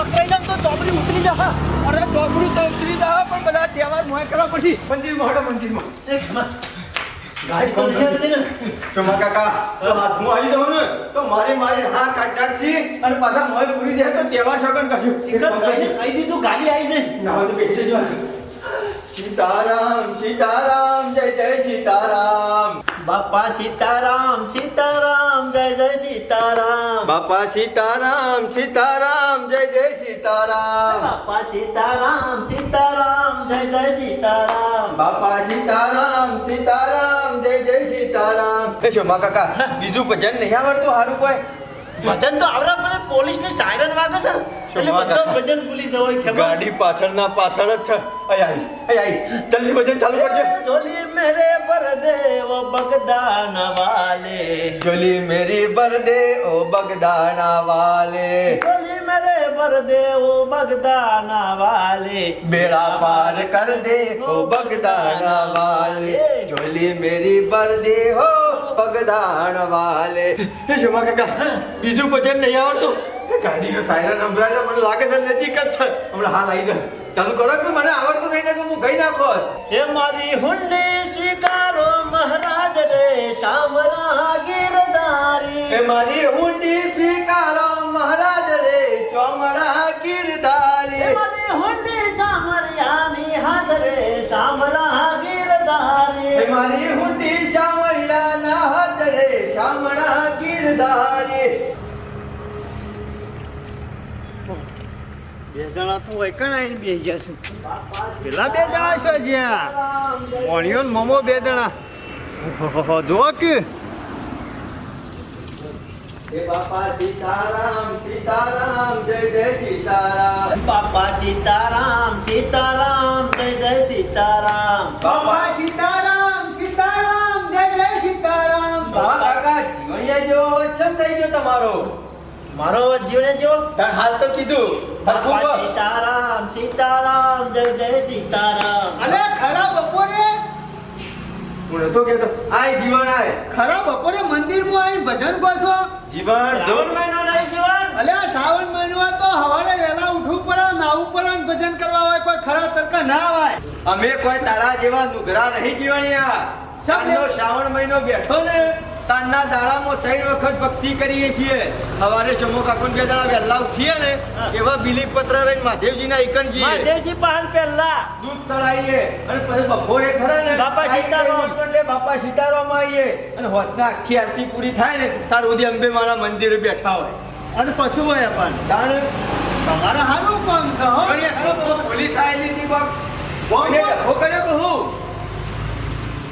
પકડાઈ જાવ તો ચોપડી ઉતરી જા અરે ચોપડું તો ઉતરી દા પણ બધા તહેવાર મોય કરવા પડશે. મંદિરમાં હડો મંદિરમાં. એ ગાડી કોણ છે ને. શોમા કાકા હાથમાં આવી જાઉં ને તો મારી મારી હા કાઢતા છે અને પાછા મોય પૂરી જાય તો તહેવાર સગન કરશું. કહી દીધું ગાડી આવી છે. ના તો બેસી જવા સીતારામ સીતારામ જય જય સીતારામ. બાપા સીતારામ સીતારામ જય જય સીતારામ. બાપા સીતારામ સીતારામ જય જય સીતારામ. બાપા સીતારામ સીતારામ જય જય સીતારામ. બાપા સીતારામ સીતારામ જય જય સીતારામ. એ શોમા કાકા બીજું ભજન નહીં આવડતું? હારું કોઈ? ભજન તો આવરા મને પોલીસની સાયરન વાગે છે. એટલે શોભા બધા કાકા. ભજન ભૂલી જવાય ખેમા ગાડી પાછળના પાછળ જ છે. અય આઈ અય આઈ જલ્દી ભજન ચાલુ કરજો. ઢોલી મેરે પરદેવ બગદાન વાલે. જોલી મેરી બરદે ઓ બગદાના વાલે. ઢોલી મેરે પરદેવ બગદાન વાલે. બેડા પાર કર દે ઓ બગદાના વાલે. જોલી મેરી બરદે હો બગદાન વાલે એ જમા કાકા બીજું ભજન નહીં આવડતું. એ ગાડીનો સાયરન સંભળાય છે મને લાગે છે નજીક જ છે. હમણાં હાલ આવી જાય તમે કરો કે મને આવડતું નહીં ને કે હું ગઈ નાખો હે મારી હુંડી સ્વીકારો મહારાજ રે શામરા ગીરધારી એ મારી હુંડી સ્વીકારો મહારાજ રે ચોમડા ગીરધારી મારી હુંડી સામરિયાની હાથ રે શામરા ગીરધારી એ મારી બે જણા તું વૈકણ આવીને બે ગયા છે. પેલા બે જણા છો જ્યાં? ઓણિયો મમો બે જણા. જો કે. બાપા સીતારામ સીતારામ જય જય સીતારામ. બાપા સીતારામ સીતારામ જય જય સીતારામ. બાપા સીતારામ સીતારામ જય જય સીતારામ. બાબા જીવણિયા જેવો ચમ થઈ ગયો તમારો. મારો જીવને જો તાર હાલ તો કીધું. બાપા સીતારામ સીતારામ જય જય સીતારામ. અલે ખરા બપોરે? હું નતો કેતો આય જીવન આય. ખરા બપોરે મંદિરમાં આવીને ભજન ગોસો જીવન. જોર શ્રાવણ મહિનો નહીં જીવન. અલે શ્રાવણ મહિનો તો હવારે વેલા ઉઠવું પડે નાવું પડે ભજન કરવા હોય કોઈ ખરા તરકા ના આવે અમે કોઈ તારા જેવા નુગરા નહીં જીવણિયા. ચાંદનો શ્રાવણ મહિનો બેઠો ને. તારના દાડામાં ત્રણ વખત ભક્તિ કરીએ છીએ. સવારે જમો કાકોન બે દાડા વહેલા ઉઠીએ ને એવા બિલીપ પત્ર રહીને મહાદેવજીના ઈકણ જઈએ મહાદેવજી પહાડ પહેલા. દૂધ તળાઈએ અને પછી બપોરે ખરા ને બાપા સીતારામ. એટલે બાપા સીતારામ આવીએ અને હોતના આખી આરતી પૂરી થાય ને તાર ઉદી અંબે માના મંદિરે બેઠા હોય. અને પશુ હોય પણ તારે તમારે હારું કામ છે હો. પોલીસ આવેલી હતી બાપ. કોઈને ડખો કર્યો કે હું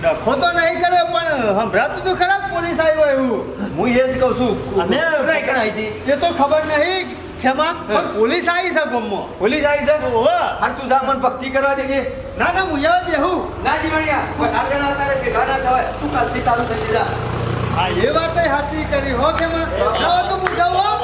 ડખો તો નહીં કરે પણ સંભળાતું તો ખરાબ પોલીસ આવ્યો એવું. હું એ જ કહું છું. અને- એ તો ખબર નહીં. ખેમા પણ પોલીસ આવી છે ગમો. પોલીસ આવી છે? ઓહો. હાર તું જા મન ભક્તિ કરવા દેજે. ના ના હું એવા બેહું. ના જીવણિયા કોઈ હાર જણા તારે ભેગા ના થવાય. તું કાલથી ચાલુ થઈ જા. આ એ વાત હાથી કરી હો ખેમા. તો હું. જાઉં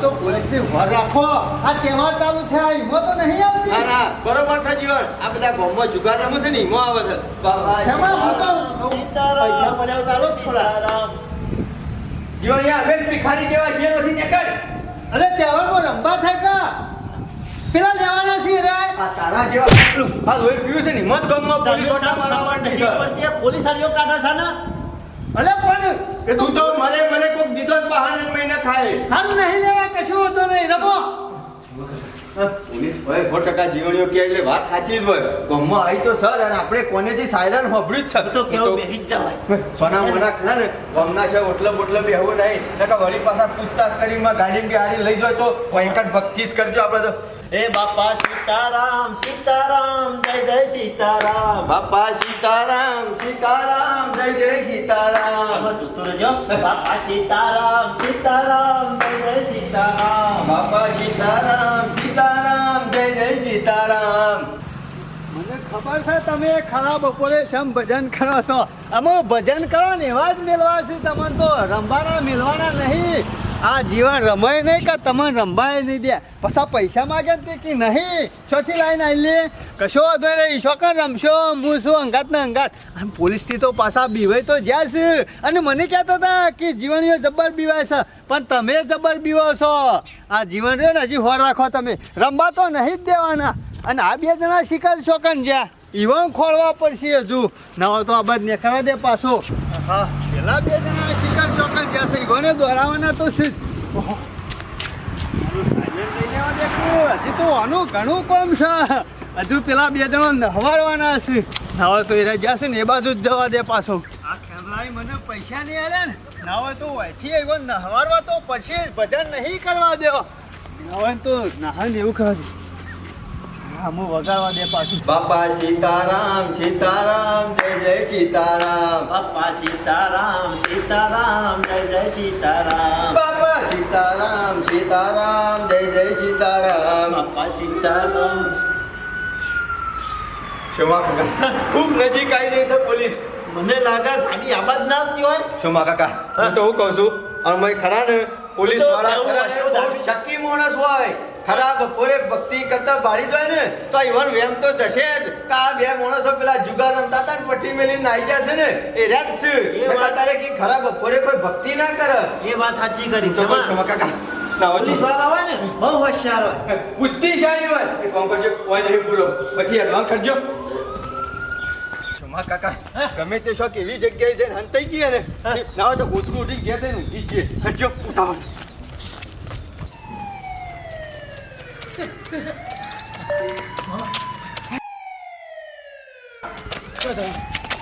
તો પોલીસની વર રાખો. આ તહેવાર ચાલુ થયા એમાં તો નહીં આવતી. ના બરોબર છે જીવન. આ બધા ગામમાં જુગાર રમે છે ને એમાં આવે છે. બાબા હું તો પૈસા પડ્યા તો થોડા. સીતારામ. જીવણિયા અમે ભિખારી જેવા છીએ નથી દેખાડ અલે તહેવારમાં રંબા થાય કા? પેલા લેવાના છે રે. આ તારા જેવા. આ લોહી પીવું છે ને મત ગામમાં પોલીસ ઓટા મારવા છે આ પોલીસ વાળીઓ કાઢે છે ને? અલે પણ એ તું તો મને મને કોક દીધો જ બહાને મહિના ખાય. સારું નહીં લેવા કશું તો નહીં રમો. પોલીસ ભાઈ સો ટકા જીવણીઓ કે એટલે વાત સાચી જ હોય. ગમમાં આવી તો સર અને આપણે કોનેથી સાયરન હોભળ્યું જ છે. તો કેવો બેહી જ જવાય. સોના મોના ખરા ને ગમના છે ઓટલે બોટલે બેહવું નહીં. નકા વળી પાછા પૂછતાછ કરીને ગાડી બિહારી લઈ જાય તો ભયંકર ભક્તિ જ કરજો આપણે તો. એ બાપા સીતારામ સીતારામ જય જય સીતારામ. બાપા સીતારામ સીતારામ. જય જય સીતારામ. જોતો રહેજો. બાપા સીતારામ સીતારામ જય જય સીતારામ. બાપા સીતારામ સીતારામ જય જય સીતારામ. મને ખબર છે તમે ખરા બપોરે શમ ભજન કરો છો? અમે ભજન કરો ને એવા જ મેળવા છે તમને તો રમવાના મેળવાના નહીં. આ જીવન રમાય નહીં કે તમે રમવાય નહીં દે. પાછા પૈસા માગે તે કે નહીં. ચોથી લાઈન આવી લે. કશો વાંધો નહીં. શોકન રમશો હું શું અંગાત ને અંગાત. અને પોલીસથી તો પાછા બીવાય તો જ્યાં છે. અને મને કહેતા હતા કે જીવણીઓ જબ્બર બીવાય છે. પણ તમે જબ્બર બીવો છો. આ જીવન રહ્યો ને હજી હોર રાખો તમે. રમવા તો નહીં જ દેવાના. અને આ બે જણા શિકાર શોકન જ્યાં. ઈવન ખોળવા પડશે હજુ. નવો તો આ બધ નેખરા દે પાછો. હા, પેલા બે જણા શિકાર છે ઈવોને દોરાવાના તો છે. હજી તો આનું ઘણું કામ છે. હજુ પેલા બે જણા નહવાડવાના છે. ના તો એ છે ને એ બાજુ જ જવા દે પાછો. આ ખેમલાઈ મને પૈસા નહીં આલે ને. ના હોય તો નહવારવા તો પછી. ભજન નહીં કરવા દેવો ના હોય તો નાહન એવું કરવા દે. હા વગાડવા દે પાછું. બાપા સીતારામ સીતારામ જય જય સીતારામ. બાપા સીતારામ સીતારામ જય જય સીતારામ. બાપા સીતારામ સીતારામ જય જય સીતારામ. બાપા સીતારામ. શોમા કાકા. ખૂબ નજીક આવી ગઈ છે પોલીસ. મને લાગે ગાડી આબાદ ના આવતી હોય. શોમા કાકા હું તો હું કહું છું અને મેં ખરા ને? પોલીસવાળા શકી માણસ હોય. ખરા બપોરે ભક્તિ કરતા બાળી જાય ને તો ઈવન વેમ તો જશે જ. કે આ બે માણસો પેલા જુગાર રમતા હતા ને પટ્ટી મેલી નાઈ ગયા છે ને એ રાત છે. એ મેં વાત- તારે કે ખરા બપોરે કોઈ ભક્તિ ના કરે? એ વાત સાચી કરી. તો કાકા ના હોય પોલીસવાળા હોય ને બહુ હોશિયાર હોય. બુદ્ધિશાળી હોય. એ ફોન કરજો હોય નહીં પૂરો પછી એડવાન્સ કરજો. શોમા કાકા ગમે તે શોખ એવી જગ્યાએ જઈને હંતાઈ ગઈ ને ના તો કૂતરું ઉઠી ગયા થઈને ઊંઘી જ જઈએ કરજો ઉતાવળ હા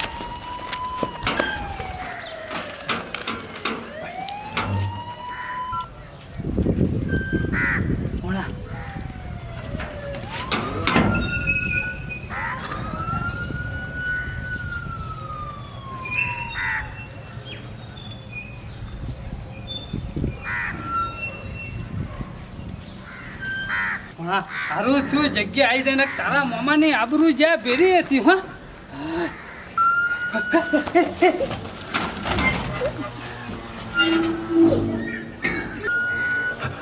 સારું થયું જગ્યા આવી જાય ને તારા મામાની આબરૂ જ્યાં ભેરી હતી હા.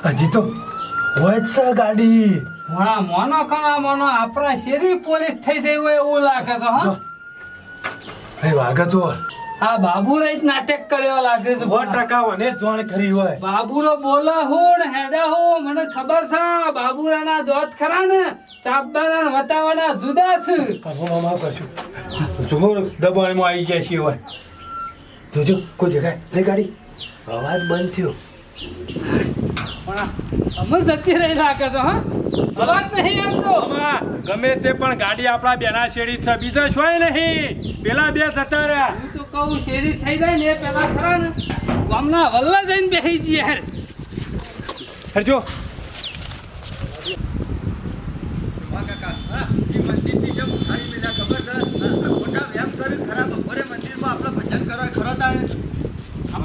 હજી તો હોય જ છે ગાડી. મોણા મોનો ખરા મોનો આપણા શેરી પોલીસ થઈ ગઈ હોય એવું લાગે છે હા. ભાઈ વાગે છો આ બાબુરાઈ જ નાટક કર્યો લાગે છે. સો ટકા મને જોણ કરી હોય. બાબુરો બોલે હું ને હેડા હું મને ખબર છે બાબુરાના દોત ખરા ને ચાપવાના વતાવાના જુદા છે. મામા કરશું જોર દબાણમાં આવી જાય છે હોય. જોજો કોઈ દેખાય જઈ ગાડી. અવાજ બંધ થયો. અમે જતી રહી લાગે તો હા? અવાજ નહીં આવતો. ગમે તે પણ ગાડી આપણા બેના શેરી છે બીજા શું નહીં. પેલા બે જતા રહ્યા. હું કહું શેરી થઈ જાય ને એ પેલા ખરા ને. ગામના વલ્લા જઈને બેસી જઈએ હેર. હરજો. ખબર ખરાબ મંદિરમાં આપણે ભજન કરવા ખરો તાણે.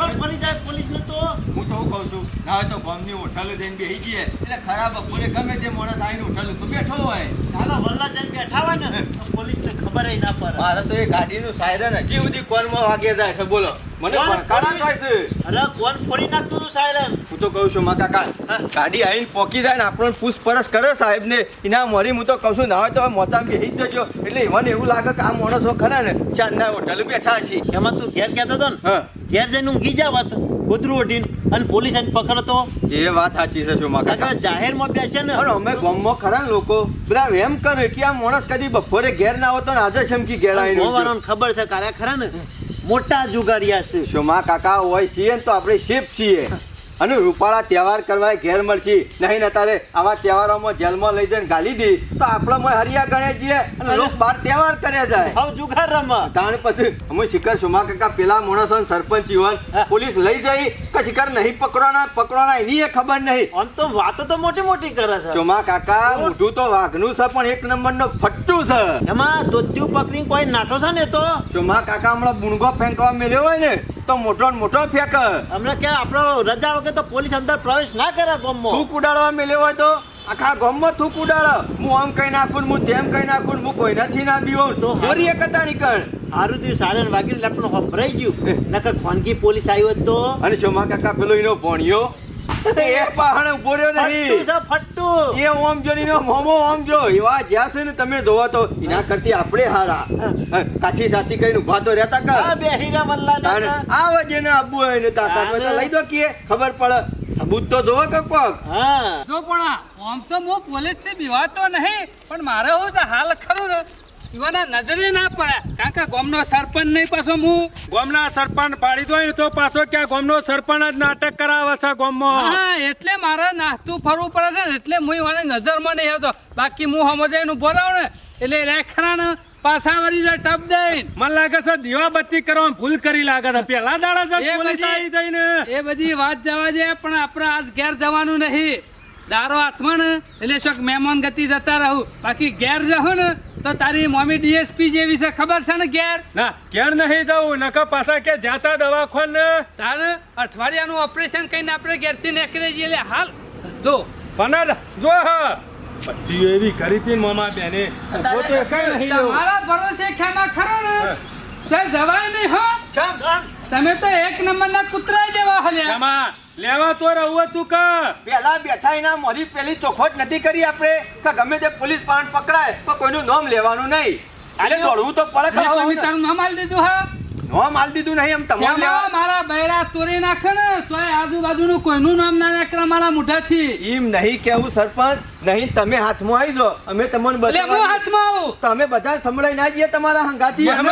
ખબર પડી જાય પોલીસ તો? હું તો કહું છું? ના હોય તો ગામની હોટલે જઈને બેસી જઈએ એટલે ખરા બપોરે ગમે તે માણસ આવીને હોટલ તો બેઠો હોય. ચાલો વલ્લા જઈને બેઠા હોય ને તો ખબર ના પડે. મારે તો એ ગાડીનું સાયરન હજી સુધી કોનમાં વાગે જાય છે બોલો. મને ભણકારા જ છે. અરે કોણ ફોડી નાખતું હતું સાયરન હું તો કહું છું મા કાકા ગાડી આવીને પોકી જાય ને આપણને પૂછપરછ કરે સાહેબને. એના મોરી હું તો કહું છું ના હોય તો મોતા બેસી જજો. એટલે મને એવું લાગે કે આ માણસો ખરા ને ચાંદના હોટલ બેઠા છે. એમાં તું ઘેર કહેતો હતો ને? ઘેર જઈને ઊંઘી જાવત ગોદરું ઓઢીને અને પોલીસ એને પકડતો એ વાત સાચી છે શું માકા જાહેરમાં બેસે ને. પણ અમે ગામમાં ખરા લોકો. બધા એમ કરે કે આ માણસ કદી બપોરે ઘેર ના આવતો ને આજે શમકી ઘેર આવીને. મોવાળાને ખબર છે કારે ખરા ને મોટા જુગારિયા છે. શું કાકા હોય છીએ તો આપણે શિપ છીએ. અને રૂપાળા તહેવાર કરવા ઘેર મળશી નહીં ને તારે આવા તહેવારોમાં જેલમાં લઈ જઈને ગાલી દી. તો આપણે મય હરિયા ગણે જઈએ અને લોક બાર તહેવાર કર્યા જાય. હવે જુગાર રમા તાણ પછી અમે શિખર સુમા કાકા પેલા માણસો સરપંચ યુવાન પોલીસ લઈ જઈ. કે શિખર નહીં પકડવાના પકડવાના એની એ ખબર નહીં. આમ તો વાતો તો મોટી મોટી કરે છે. ચોમા કાકા મોઢું તો વાઘનું છે પણ એક નંબરનો ફટ્ટું છે. એમાં દોત્યુ પકડી કોઈ નાઠો છે ને તો? સુમા કાકા હમણાં બુણગો ફેંકવા મેળ્યો હોય ને તો મોટો મોટો ફેંક. અમને કે આપણો રજા વગર તો પોલીસ અંદર પ્રવેશ ના કરે ગામમાં. કુડાડવા મેલ્યો હોય તો આખા ગોમમાં થૂક ઉડાડો. હું આમ કઈ નાખું હું તેમ કઈ નાખું ને હું કોઈ નથી ના બીવો. તો હારું. એકતા નીકળ હારું થયું સારે વાગીને લેફ્ટ હંભરાઈ ગયું. નકર ખોનગી પોલીસ આવ્યો તો? અને શોમા કાકા પેલો એનો ભણ્યો. એ પાહણે ઊભો રહ્યો નહીં ફટ્ટુ એ ઓમ જો ને મોમો ઓમ જો. એવા જ્યાં છે ને તમે જોવો તો એના કરતી આપણે હારા. કાઠી સાથી કઈ ઊભા તો રહેતા કા? બે હીરા મલ્લા તાણે આવો જેને આબુ હોય ને તાકાત તો લઈ દો કે ખબર પડે. સબૂત તો જોવો કે કોક. હા. જો પણ આમ તો હું પોલીસથી બીવાતો નહીં પણ મારે હું તો હાલ ખરું ને. યુવાના નજરે ના પડે. કારણ કે ગોમનો સરપંચ નહીં પાછો હું ગોમના સરપંચ પાડી દો તો પાછો ક્યાં ગોમનો સરપંચ જ નાટક કરાવે છે ગામમાં. હા એટલે મારે નાહતું ફરવું પડે છે ને એટલે હું મને નજરમાં નહીં આવતો. બાકી હું સમજે એનું બોલાવ ને એટલે રેખરા ને પાછા વળી જાય ટપ દઈને. મને લાગે છે દીવાબત્તી કરવામાં ભૂલ કરી લાગે છે. પેલા દાડા પોલીસ આવી જઈને. એ બધી વાત જવા દે પણ આપણે આજ ઘેર જવાનું નહીં. દારો હાથમાં ને એટલે શોખ મહેમાન ગતિ જતા રહું. બાકી ઘેર જવું ને તો તારી મમ્મી ડીએસપી જેવી છે ખબર છે ને ઘેર? ના ઘેર નહીં જવું નકર પાછા કે જાતા દવાખાને. તારે અઠવાડિયાનું ઓપરેશન કરીને આપણે ઘેરથી નીકળી જઈએ એટલે હાલ. જો. પણ જો હ. બધી એવી કરી હતી ને મામા બેને. જો કઈ નહીં તમારા ભરોસે ખેમા ખરો ને? સર જવાય નહીં હો. તમે તો એક નંબરના કૂતરા જેવા હલ્યા. લેવા તો રહું હતું કે. પેલા બેઠા એના મોરી પેલી ચોખવટ નથી કરી આપણે કે ગમે તે પોલીસ પાન પકડાય પણ કોઈનું નામ લેવાનું નહીં. એટલે દોડવું તો પડે તારું નામ આલી દીધું હા. નામ માલ દીધું નહીં એમ લેવા મારા બૈરા તોરી નાખે ને તોય આજુબાજુનું કોઈનું નામ ના નાખે મારા મોઢાથી. એમ નહીં કેવું સરપંચ? નહીં તમે હાથમાં આવી દો અમે તમને હું હાથમાં આવું? તમે બધા સંભળાઈ ના જઈએ તમારા હંગાથી. એમ.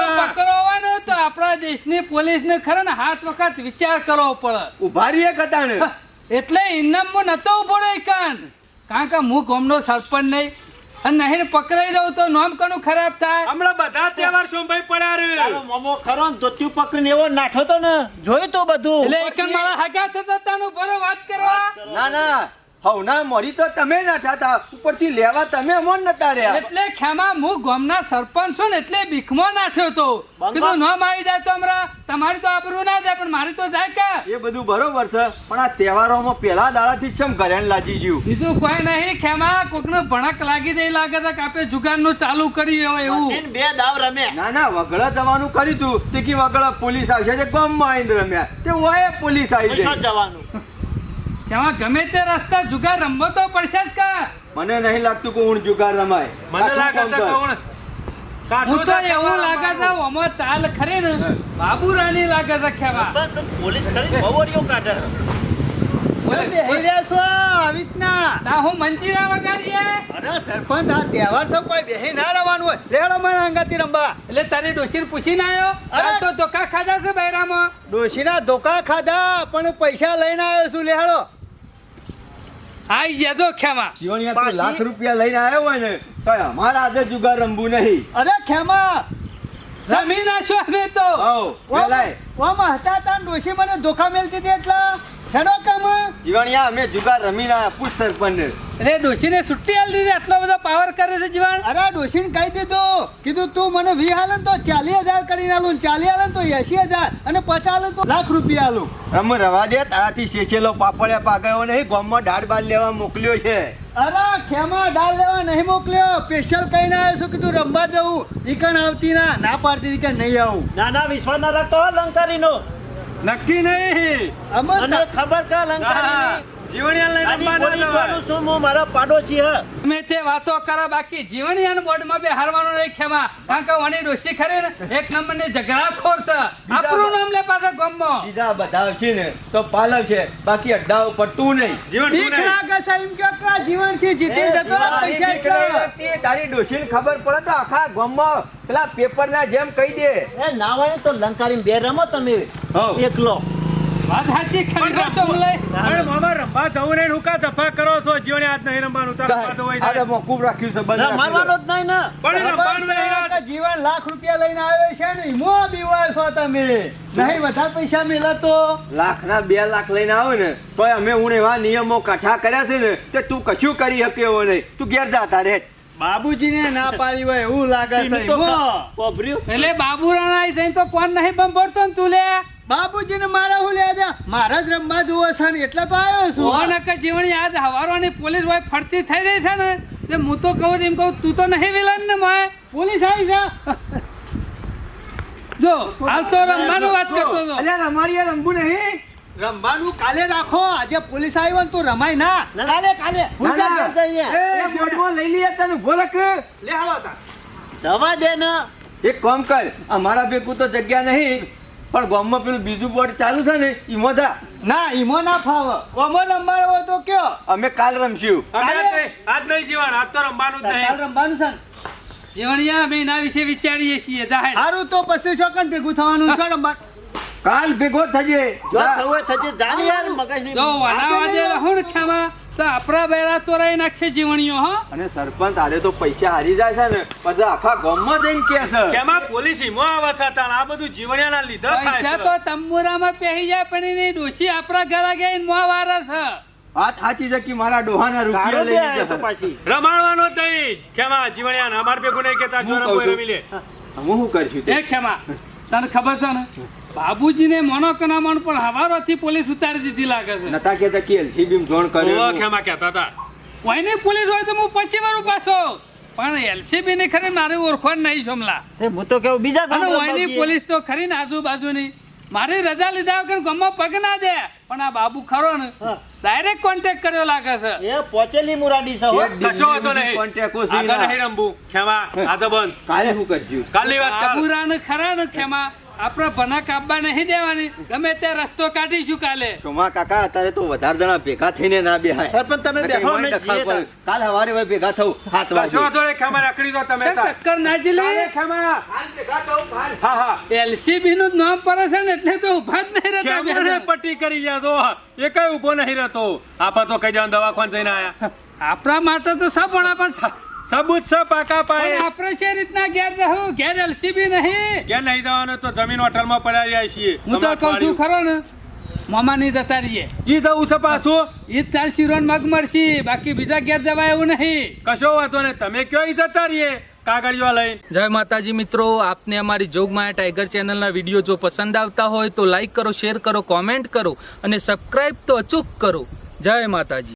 હોય ને તો આપણા દેશની પોલીસને ખરે ને હાથ વખત વિચાર કરવો પડે ઊભા રહીએ કતાને એટલે ઇનામમાં નતો ઊભો કાન કારણ કે હું ગામનો સરપંચ નહીં અને નહીં પકડાઈ લઉં તો નોમ કણું ખરાબ થાય. હમણાં બધા તહેવાર સોમભાઈ પડ્યા રે. તારો મોમો ખરો ને ધોતિયું પકડીને એવો નાઠો તો ને. જોયું તો બધું? એટલે એક મારા હગા થતા તાનું ભરો વાત કરવા? ના ના. હવના મરી તો તમે ના થતા. ઉપરથી લેવા તમે મોન નતા રહ્યા. એટલે ખેમા હું ગામના સરપંચ છું ને એટલે ભીખમાં નાઠ્યો તો. કીધું નામ આવી જાય તો હમણાં તમારી તો આબરૂ ના જાય પણ મારી તો જાય કે? એ બધું બરોબર છે પણ આ તહેવારોમાં પેલા દાડાથી જ ચમ ઘરેણ લાગી ગયું? બીજું કોઈ નહીં ખેમા કોકનો ભણક લાગી દે લાગે છે કે આપણે જુગારનું ચાલુ કરી હોય એવું. એને બે દાવ રમે. ના ના વગડા જવાનું કરી તું. તે કી વગડા પોલીસ આવશે તે ગામમાં આવીને રમ્યા. તે હોય પોલીસ આવી જવાનું? ખેમા ગમે તે રસ્તા જુગાર રમવો તો પડશે જ કા? મને નહીં લાગતું કે ઊંડ જુગાર રમાય. મને લાગે છે કે કોણ? હું તો એવું લાગે છે ઓમો ચાલ ખરી ને. બાબુ રાણી લાગે છે પણ પોલીસ ખરી કાઢે. બેહી રહ્યા છો આવી રીતના તા હું મંજીરા વગાડીએ સરપંચ આ તહેવાર છે કોઈ બેહી ના ધોકા ખાધા પણ પૈસા લઈને આવ્યો છું લેહાડો આઈ જજો ખેમા. જીવણિયા તો લાખ રૂપિયા લઈને આવ્યો હોય ને તો અમારા આજે જુગાર રમવું નહીં. અરે ખેમા! જમીન નાખ્યો અમે તો. ઓ પેલાય. ઓમાં હતા તા ડોશી મને ધોખા મેલતી હતી એટલા? હેડો કામ. જીવાણિયા અમે જુગાર રમી ના પૂછ સરપંચ એટલે ડોશીને છુટ્ટી આલી દીધી આટલો બધો પાવર કરે છે જીવાણ. અરે ડોશીને કહી દીધું. કીધું તું મને વી હાલન તો ચાલીસ હજાર કરીને આલું ચાલી હાલન તો એસી હજાર અને પચાસ તો લાખ રૂપિયા આલું. રમ રવા દે તારાથી શેચેલો પાપડિયા પાકાયો નહીં ગામમાં દાળ બાળ લેવા મોકલ્યો છે. અરે ખેમા ડાળ લેવા નહીં મોકલ્યો. સ્પેશિયલ કહીને આવ્યો છું કીધું રમવા જવું. ઈકણ આવતી ના ના પાડતી કે નહીં આવું. ના ના વિશ્વાસ ના રાખતો લંકારીનો. નક્કી નહીં. અમે ખબર કા લંકારીની મારા પાડોશી હ. અમે તે વાતો કરે બાકી જીવણિયાના બોર્ડમાં બે હારવાનું નહીં ખેમા. કારણ કે વણી ડોશી ખરી ને એક નંબરની ઝઘડાખોર છે. આપણું નામ લે પાછા ગામમાં. બીજા બધા છે ને તો પાલવ છે. બાકી અડ્ડા ઉપર તું નહીં. જીવન તું બીક લાગે છે એમ કે કે જીવનથી જીતી જતો પૈસા એટલા તારી ખબર પડે તો આખા ગામમાં પેલા પેપર ના જેમ કહી દે. એ નાવાય તો લંકારી બે રમો તમે. એકલો. વાત સાચી ખરી? છો લઈ મામા રમવા જવું નહીં હું ધફા કરો છો જીવને આજ નહીં રમવાનું તાર રમવા હોય આ મોકૂફ રાખ્યું છે બંધ મારવાનો જ નહીં ને. પણ રમવાનું નહીં ખબર છે આજ. કે જીવન લાખ રૂપિયા લઈને આવ્યો છે ને મો બીવાય છો તમે. નહીં વધારે પૈસા મેલા તો છે. લાખના બે લાખ લઈને આવે ને તો અમે હું એવા નિયમો કાઠા કર્યા છે ને કે તું કશું કરી શકે એવો નહીં. તું ઘેર જાતા રે બાબુજીને ના પાડી હોય એવું લાગે છે એટલે આઈ જઈને તો કોણ નહીં બંબોરતો ને તું લે? બાબુજીને મારા હું લે જા. મારા જ રમવા જોવો છે ને એટલે તો આવ્યો છું. ઓન કે જીવણી આજ હવારોની પોલીસ હોય ફરતી થઈ રહી છે ને તે હું તો કહું એમ કહું તું તો નહીં વિલન ને મોય. પોલીસ આવી છે. જો હાલ તો રમવાનું વાત કરતો હતો. અલ્યા રમાડીએ રમવું નહીં. રમવાનું કાલે રાખો આજે પોલીસ આવી હોય ને તો રમાય ના. કાલે કાલે. હું? એ બોર્ડમાં લઈ લઈએ તને ભોરક લે હાલો તાર. જવા દે ને. એક કામ કર અમારા ભેગું તો જગ્યા નહીં. પણ ગામમાં પેલું બીજું બોર્ડ ચાલુ છે ને ઈમો જા. ના ઈમો ના ફાવ. કોમો રમવાનો હોય તો કયો? અમે કાલ રમશું. અમે આજ નહીં- જીવન આજ તો રમવાનું જ કાલ રમવાનું છે ને? જીવણિયા અમે એના વિશે વિચારીએ છીએ જાહેર. સારું તો પછી શોકન ભેગું થવાનું? છે રમવા? કાલ ભેગો થજે જો. થવું થજે જાને યાર મગજની જો વનાવાજે રહો ને ખેમા તો આપણા બેરા તો રહી નાખશે જીવણીઓ હો. અને સરપંચ આરે તો પૈસા હારી જાય છે ને પછી આખા ગામમાં જઈને કે છે. કેમાં પોલીસ ઈમો આવે છે તાણ? આ બધું જીવણિયાના લીધે પૈસા થાય તો છે તંબુરામાં પહેરી જાય પણ એની ડોશી આપણા ઘરે ગઈ મોં વારે છે. વાત સાચી જકી મારા ડોહાના રૂપિયા લઈ દે તો પાછી રમાડવાનો તઈ કેમાં જીવણિયાને? અમાર ભેગું નહીં કેતા હું કોઈ રમી લે. હું શું કરશું તે? કેમાં? ખેમા તને ખબર છે ને? બાબુજીને મોનો કે ના મોનો પણ હવારોથી પોલીસ ઉતારી દીધી લાગે છે. નતા કેતા કે થી બીમ જોણ કર્યો ખેમા કહેતા હતા. કોઈની પોલીસ હોય તો હું પછી મારું પાછો. પણ એલસીબી ને ખરી મારે ઓળખવા નહીં સમલા એ હું તો કેવું બીજા અને ઓયની પોલીસ તો ખરી ને આજુબાજુની. મારી રજા લીધા વગર ગમો પગ ના દે. પણ આ બાબુ ખરો ને ડાયરેક્ટ કોન્ટેક્ટ કર્યો લાગે છે. એ પોચેલી મુરાડી છે કશો વાંધો નહીં. કોન્ટેક્ટ આ નહીં રંબુ ખેમા આ તો બંધ. કાલે હું કરશું કાલે વાત કર. બાબુરા ને ખરા ને ખેમા આપણે ભના કાપવા નહીં દેવાની. ગમે તે રસ્તો કાઢીશું કાલે. સોમા કાકા અત્યારે તો વધારે જણા ભેગા થઈને ના બેહાય. સરપંચ તમે નકર બેઠો અમે જઈએ કાલ સવારે હવે ભેગા થઉ હાથ વાગે. વાંધો નહીં ખેમા રખડી દો તમે. ટક્કર ના કાલે થઉ હાલ. હા હા. એલસીબી નું નામ પર છે ને એટલે તો ઊભા જ નહીં રહેતા બે કેમને પટ્ટી કરી એ કઈ ઊભો નહીં રહેતો? આપા તો કઈ જવાનું દવાખાન જઈને આયા. આપણા માટે તો સબ પણ સબૂત છે પાકા પાયે. આપણે છે રીતના ઘેર રહું? ઘેર એલસીબી નહીં. ક્યાં નહીં જવાનું તો જમીન હોટલમાં પડ્યા રહ્યા છીએ. હું તો કઉ છું ખરો ને? મામા નહીં જતા રહીએ. ઈ જવું છે પાછું? ઈ જ તાર શિરોન મગ મળશી. બાકી બીજા ઘેર જવાય એવું નહીં. કશો વાતો ને તમે કયો ઈ જતા રહીએ? કાગળિયો લઈને. જય માતાજી મિત્રો આપને અમારી જોગમાયા ટાઈગર ચેનલના વીડિયો જો પસંદ આવતા હોય તો લાઈક કરો શેર કરો કોમેન્ટ કરો અને સબસ્ક્રાઈબ તો અચૂક કરો. જય માતાજી.